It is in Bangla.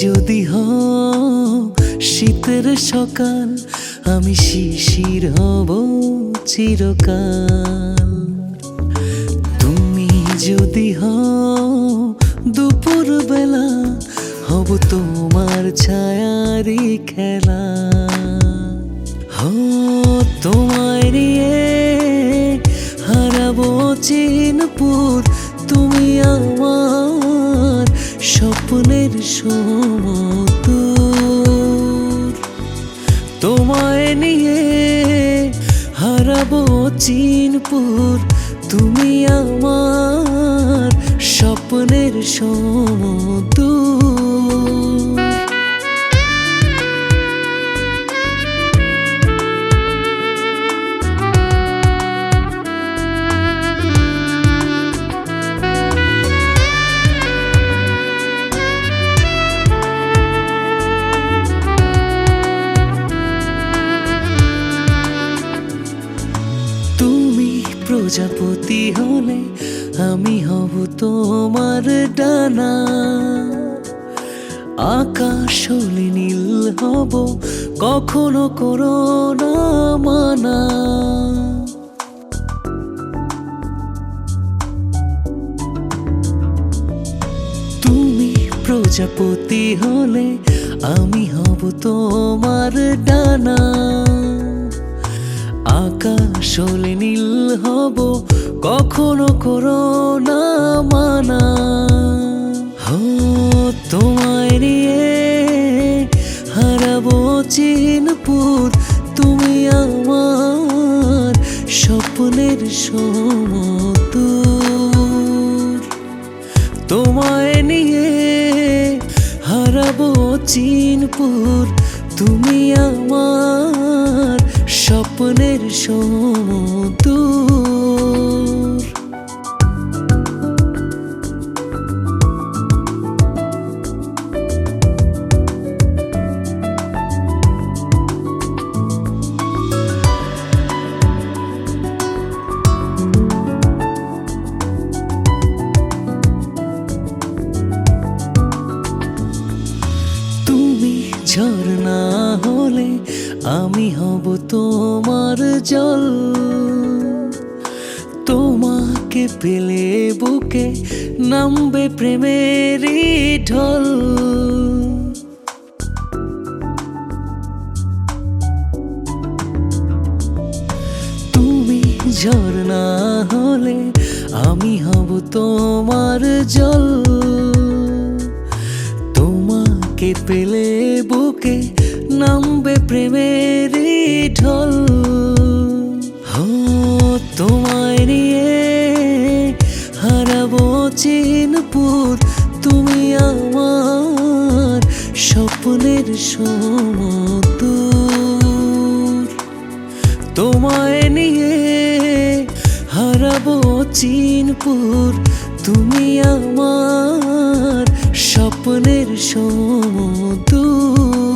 যদি হ শীতের সকাল, আমি শিশির হব চিরকাল। তুমি যদি হ দুপুর বেলা হব তোমার ছায়ারি খেলা। হ তোমার হারাবো চিনপুর স্বপ্নের সমতুর তোমায় নিয়ে হারাবো চিনপুর। তুমি আমার স্বপ্নের সমতুর প্রজাপতি হলে আমি হব তোমার ডানা। আকাশ হলে নীল হব, কখনো করো না মানা। তুমি প্রজাপতি হলে আমি হব তোমার ডানা। আকাশ হলে নীল হব, কখনো করো না মানা। হো, তোমায় নিয়ে হারাবো চিনপুর, তুমি আমার স্বপ্নের সমতুর। তোমায় নিয়ে হারাবো চিনপুর, তুমি আমার স্বপ্নের সমতুর তুমি ঝর্ণা হলে আমি হব তোমার জল। তোমাকে পেলে বুকে নামবে প্রেমেরই ঢল। তুমি ঝর্ণা হলে আমি হব তোমার জল। তোমাকে পেলে বুকে নামবে প্রেমের ঢল। হো তোমায় নিয়ে হারাবো চিনপুর, তুমি আমার স্বপ্নের সমতুর। তোমায় নিয়ে হারাবো চিনপুর, তুমি আমার স্বপ্নের সমতুর।